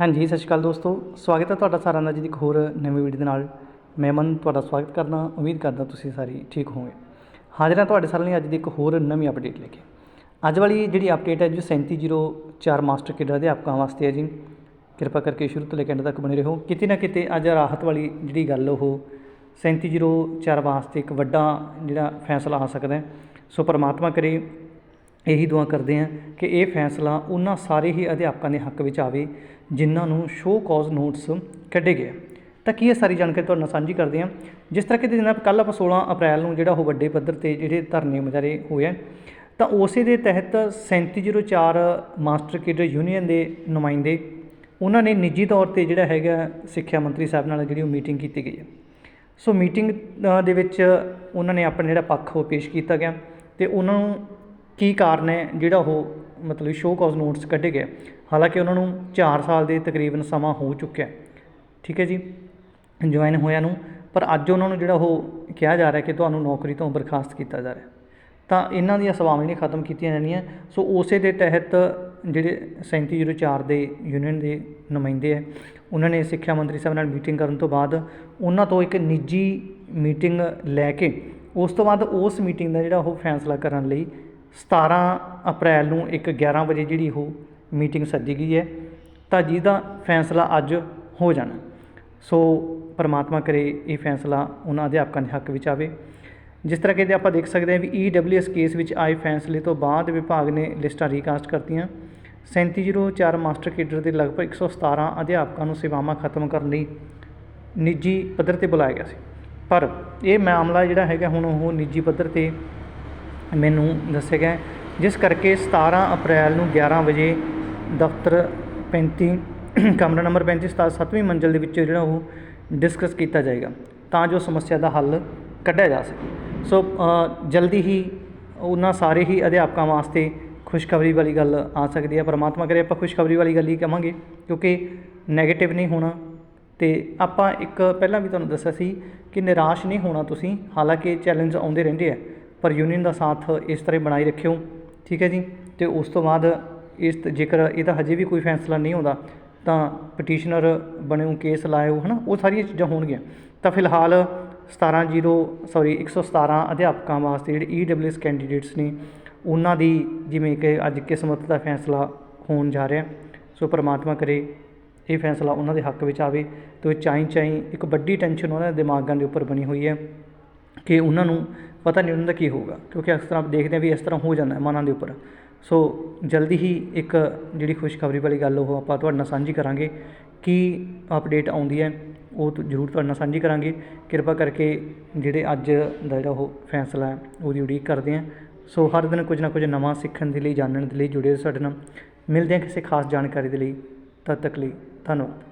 ਹਾਂਜੀ, ਸਤਿ ਸ਼੍ਰੀ ਅਕਾਲ ਦੋਸਤੋ। ਸਵਾਗਤ ਹੈ ਤੁਹਾਡਾ ਸਾਰਿਆਂ ਦਾ ਜੀ ਦੀ ਇੱਕ ਹੋਰ ਨਵੀਂ ਵੀਡੀਓ ਦੇ ਨਾਲ। ਮੈਂ ਮਨ ਤੁਹਾਡਾ ਸਵਾਗਤ ਕਰਦਾ ਉਮੀਦ ਕਰਦਾ ਤੁਸੀਂ ਸਾਰੇ ਠੀਕ ਹੋਵੋਗੇ। ਹਾਜ਼ਰ ਹਾਂ ਤੁਹਾਡੇ ਸਾਰਿਆਂ ਲਈ ਅੱਜ ਦੀ ਇੱਕ ਹੋਰ ਨਵੀਂ ਅਪਡੇਟ ਲੈ ਕੇ। ਅੱਜ ਵਾਲੀ ਜਿਹੜੀ ਅਪਡੇਟ ਹੈ ਜੀ 3704 ਮਾਸਟਰ ਕੇਡਰ ਅਧਿਆਪਕਾਂ ਵਾਸਤੇ ਹੈ ਜੀ। ਕਿਰਪਾ ਕਰਕੇ ਸ਼ੁਰੂ ਤੋਂ ਲੈ ਕੇ ਅੰਤ ਤੱਕ ਬਣੇ ਰਹੋ। ਕਿਤੇ ਨਾ ਕਿਤੇ ਅੱਜ ਰਾਹਤ ਵਾਲੀ ਜਿਹੜੀ ਗੱਲ ਉਹ 3704 ਵਾਸਤੇ ਇੱਕ ਵੱਡਾ ਜਿਹੜਾ ਫੈਸਲਾ ਆ ਸਕਦਾ ਸੋ ਪਰਮਾਤਮਾ ਕਰੇ ਇਹੀ ਦੁਆ ਕਰਦੇ ਹਾਂ ਕਿ ਇਹ ਫੈਸਲਾ ਉਹਨਾਂ ਸਾਰੇ ਹੀ ਅਧਿਆਪਕਾਂ ਦੇ ਹੱਕ ਵਿੱਚ ਆਵੇ, ਜਿਨ੍ਹਾਂ ਨੂੰ ਸ਼ੋਅ ਕਾਜ਼ ਨੋਟਸ ਕੱਢੇ ਗਏ ਤਾਂ ਕੀ ਇਹ ਸਾਰੀ ਜਾਣਕਾਰੀ ਤੁਹਾਡੇ ਨਾਲ ਸਾਂਝੀ ਕਰਦੇ ਹਾਂ? ਜਿਸ ਤਰ੍ਹਾਂ ਕਿ ਜਨਾਬ ਕੱਲ੍ਹ ਆਪਾਂ 16 ਅਪ੍ਰੈਲ ਨੂੰ ਜਿਹੜਾ ਉਹ ਵੱਡੇ ਪੱਧਰ ਤੇ ਜਿਹੜੇ ਧਰਨੇ ਮੁਜ਼ਾਹਰੇ ਹੋਏ ਆ, ਤਾਂ ਉਸੇ ਦੇ ਤਹਿਤ 3704 ਮਾਸਟਰ ਕੇਡਰ ਯੂਨੀਅਨ ਦੇ ਨੁਮਾਇੰਦੇ, ਉਹਨਾਂ ਨੇ ਨਿੱਜੀ ਤੌਰ ਤੇ ਜਿਹੜਾ ਹੈਗਾ ਸਿੱਖਿਆ ਮੰਤਰੀ ਸਾਹਿਬ ਨਾਲ ਜਿਹੜੀ ਉਹ ਮੀਟਿੰਗ ਕੀਤੀ ਗਈ ਹੈ ਸੋ ਮੀਟਿੰਗ ਦੇ ਵਿੱਚ ਉਹਨਾਂ ਨੇ ਆਪਣਾ ਜਿਹੜਾ ਪੱਖ ਉਹ ਪੇਸ਼ ਕੀਤਾ ਗਿਆ ਤੇ ਉਹਨਾਂ ਨੂੰ ਕੀ ਕਾਰਨ ਹੈ ਜਿਹੜਾ ਉਹ ਮਤਲਬ ਸ਼ੋਅ ਕਾਜ਼ ਨੋਟਸ ਕੱਢੇ ਗਏ? ਹਾਲਾਂਕਿ ਉਹਨਾਂ ਨੂੰ 4 ਸਾਲ ਦੇ ਤਕਰੀਬਨ ਸਮਾਂ ਹੋ ਚੁੱਕਿਆ ਠੀਕ ਹੈ ਜੀ? ਜੁਆਇਨ ਹੋਇਆ ਨੂੰ। ਪਰ ਅੱਜ ਉਹਨਾਂ ਨੂੰ ਜਿਹੜਾ ਉਹ ਕਿਹਾ ਜਾ ਰਿਹਾ ਕਿ ਤੁਹਾਨੂੰ ਨੌਕਰੀ ਤੋਂ ਬਰਖਾਸਤ ਕੀਤਾ ਜਾ ਰਿਹਾ ਤਾਂ ਇਹਨਾਂ ਦੀਆਂ ਸੇਵਾਵਾਂ ਜਿਹੜੀਆਂ ਖਤਮ ਕੀਤੀਆਂ ਜਾਣੀਆਂ, ਸੋ ਉਸੇ ਦੇ ਤਹਿਤ ਜਿਹੜੇ 3704 ਦੇ ਯੂਨੀਅਨ ਦੇ ਨੁਮਾਇੰਦੇ ਹੈ, ਉਹਨਾਂ ਨੇ ਸਿੱਖਿਆ ਮੰਤਰੀ ਸਾਹਿਬ ਨਾਲ ਮੀਟਿੰਗ ਕਰਨ ਤੋਂ ਬਾਅਦ ਉਹਨਾਂ ਤੋਂ ਇੱਕ ਨਿੱਜੀ ਮੀਟਿੰਗ ਲੈ ਕੇ ਉਸ ਤੋਂ ਬਾਅਦ ਉਸ ਮੀਟਿੰਗ ਦਾ ਜਿਹੜਾ ਉਹ ਫੈਸਲਾ ਕਰਨ ਲਈ 17 ਅਪ੍ਰੈਲ ਨੂੰ ਇੱਕ 11 ਵਜੇ ਜਿਹੜੀ ਉਹ ਮੀਟਿੰਗ ਸੱਦੀ ਗਈ ਹੈ, ਤਾਂ ਜਿਹਦਾ ਫੈਸਲਾ ਅੱਜ ਹੋ ਜਾਣਾ। ਸੋ ਪਰਮਾਤਮਾ ਕਰੇ ਇਹ ਫੈਸਲਾ ਉਹਨਾਂ ਅਧਿਆਪਕਾਂ ਦੇ ਹੱਕ ਵਿੱਚ ਆਵੇ। ਜਿਸ ਤਰ੍ਹਾਂ ਕਿ ਆਪਾਂ ਦੇਖ ਸਕਦੇ ਹਾਂ ਵੀ ਈਡਬਲਯੂਐਸ ਕੇਸ ਵਿੱਚ ਆਏ ਫੈਸਲੇ ਤੋਂ ਬਾਅਦ ਵਿਭਾਗ ਨੇ ਲਿਸਟਾਂ ਰੀਕਾਸਟ ਕਰਤੀਆਂ। 3704 ਮਾਸਟਰ ਕੇਡਰ ਦੇ ਲਗਭਗ 117 ਅਧਿਆਪਕਾਂ ਨੂੰ ਸੇਵਾਵਾਂ ਖਤਮ ਕਰਨ ਲਈ ਨਿੱਜੀ ਪੱਧਰ ਤੇ ਬੁਲਾਇਆ ਗਿਆ ਸੀ। ਪਰ ਇਹ ਮਾਮਲਾ ਜਿਹੜਾ ਹੈਗਾ ਹੁਣ ਉਹ ਨਿੱਜੀ ਪੱਧਰ ਤੇ ਮੈਨੂੰ ਦੱਸਿਆ ਗਿਆ ਜਿਸ ਕਰਕੇ 17 ਅਪ੍ਰੈਲ ਨੂੰ 11 ਵਜੇ ਦਫ਼ਤਰ 35 ਕਮਰਾ ਨੰਬਰ 35 ਸਤਾ- ਸੱਤਵੀਂ ਮੰਜ਼ਿਲ ਦੇ ਵਿੱਚ ਜਿਹੜਾ ਉਹ ਡਿਸਕਸ ਕੀਤਾ ਜਾਏਗਾ, ਤਾਂ ਜੋ ਸਮੱਸਿਆ ਦਾ ਹੱਲ ਕੱਢਿਆ ਜਾ ਸਕੇ। ਸੋ ਜਲਦੀ ਹੀ ਉਹਨਾਂ ਸਾਰੇ ਹੀ ਅਧਿਆਪਕਾਂ ਵਾਸਤੇ ਖੁਸ਼ਖਬਰੀ ਵਾਲੀ ਗੱਲ ਆ ਸਕਦੀ ਹੈ। ਪਰਮਾਤਮਾ ਕਰੇ ਆਪਾਂ ਖੁਸ਼ਖਬਰੀ ਵਾਲੀ ਗੱਲ ਹੀ ਕਵਾਂਗੇ, ਕਿਉਂਕਿ ਨੈਗੇਟਿਵ ਨਹੀਂ ਹੋਣਾ। ਤੇ ਆਪਾਂ ਇੱਕ ਪਹਿਲਾਂ ਵੀ ਤੁਹਾਨੂੰ ਦੱਸਿਆ ਸੀ ਕਿ ਨਿਰਾਸ਼ ਨਹੀਂ ਹੋਣਾ ਤੁਸੀਂ, ਹਾਲਾਂਕਿ ਚੈਲੰਜ ਆਉਂਦੇ ਰਹਿੰਦੇ ਆ। ਪਰ ਯੂਨੀਅਨ ਦਾ ਸਾਥ ਇਸ ਤਰ੍ਹਾਂ ਬਣਾਈ ਰੱਖਿਓ, ਠੀਕ ਹੈ ਜੀ? ਤੇ ਉਸ ਤੋਂ ਬਾਅਦ ਇਸ ਜੇਕਰ ਇਹਦਾ ਹਜੇ ਵੀ ਕੋਈ ਫੈਸਲਾ ਨਹੀਂ ਆਉਂਦਾ, ਤਾਂ ਪਟੀਸ਼ਨਰ ਬਣਿਓ ਕੇਸ ਲਾਇਓ, ਹਨਾ? ਉਹ ਸਾਰੀਆਂ ਚੀਜ਼ਾਂ ਹੋਣਗੀਆਂ। ਤਾਂ ਫਿਲਹਾਲ 170 ਸੌਰੀ 117 ਅਧਿਆਪਕਾਂ ਵਾਸਤੇ ਜਿਹੜੇ ਈਡਬਲਯੂਐਸ ਕੈਂਡੀਡੇਟਸ ਨੇ, ਉਹਨਾਂ ਦੀ ਜਿਵੇਂ ਕਿ ਅੱਜ ਕਿਸਮਤ ਦਾ ਫੈਸਲਾ ਹੋਣ ਜਾ ਰਿਹਾ, ਸੋ ਪ੍ਰਮਾਤਮਾ ਕਰੇ ਇਹ ਫੈਸਲਾ ਉਹਨਾਂ ਦੇ ਹੱਕ ਵਿੱਚ ਆਵੇ, ਤੇ ਚਾਈ ਚਾਈ ਇੱਕ ਵੱਡੀ ਟੈਨਸ਼ਨ ਉਹਨਾਂ ਦੇ ਦਿਮਾਗਾਂ ਦੇ ਉੱਪਰ ਬਣੀ ਹੋਈ ਹੈ ਕਿ ਉਹਨਾਂ ਨੂੰ ਪਤਾ ਨਹੀਂ ਉਹਨਾਂ ਦਾ ਕੀ ਹੋਊਗਾ, ਕਿਉਂਕਿ ਅਕਸਰ ਆਪ ਦੇਖਦੇ ਹਾਂ ਵੀ ਇਸ ਤਰ੍ਹਾਂ ਹੋ ਜਾਂਦਾ ਮਨਾਂ ਦੇ ਉੱਪਰ। ਸੋ ਜਲਦੀ ਹੀ ਇੱਕ ਜਿਹੜੀ ਖੁਸ਼ਖਬਰੀ ਵਾਲੀ ਗੱਲ ਉਹ ਆਪਾਂ ਤੁਹਾਡੇ ਨਾਲ ਸਾਂਝੀ ਕਰਾਂਗੇ ਕੀ ਅਪਡੇਟ ਆਉਂਦੀ ਹੈ, ਉਹ ਜ਼ਰੂਰ ਤੁਹਾਡੇ ਨਾਲ ਸਾਂਝੀ ਕਰਾਂਗੇ। ਕਿਰਪਾ ਕਰਕੇ ਜਿਹੜੇ ਅੱਜ ਦਾ ਜਿਹੜਾ ਉਹ ਫੈਸਲਾ ਹੈ, ਉਹਦੀ ਉਡੀਕ ਕਰਦੇ ਹਾਂ। ਸੋ ਹਰ ਦਿਨ ਕੁਝ ਨਾ ਕੁਝ ਨਵਾਂ ਸਿੱਖਣ ਦੇ ਲਈ, ਜਾਣਨ ਦੇ ਲਈ ਜੁੜੇ ਰਹੋ ਸਾਡੇ ਨਾਲ। ਮਿਲਦੇ ਹਾਂ ਕਿਸੇ ਖਾਸ ਜਾਣਕਾਰੀ ਦੇ ਲਈ। ਤਦ ਤੱਕ ਲਈ ਧੰਨਵਾਦ।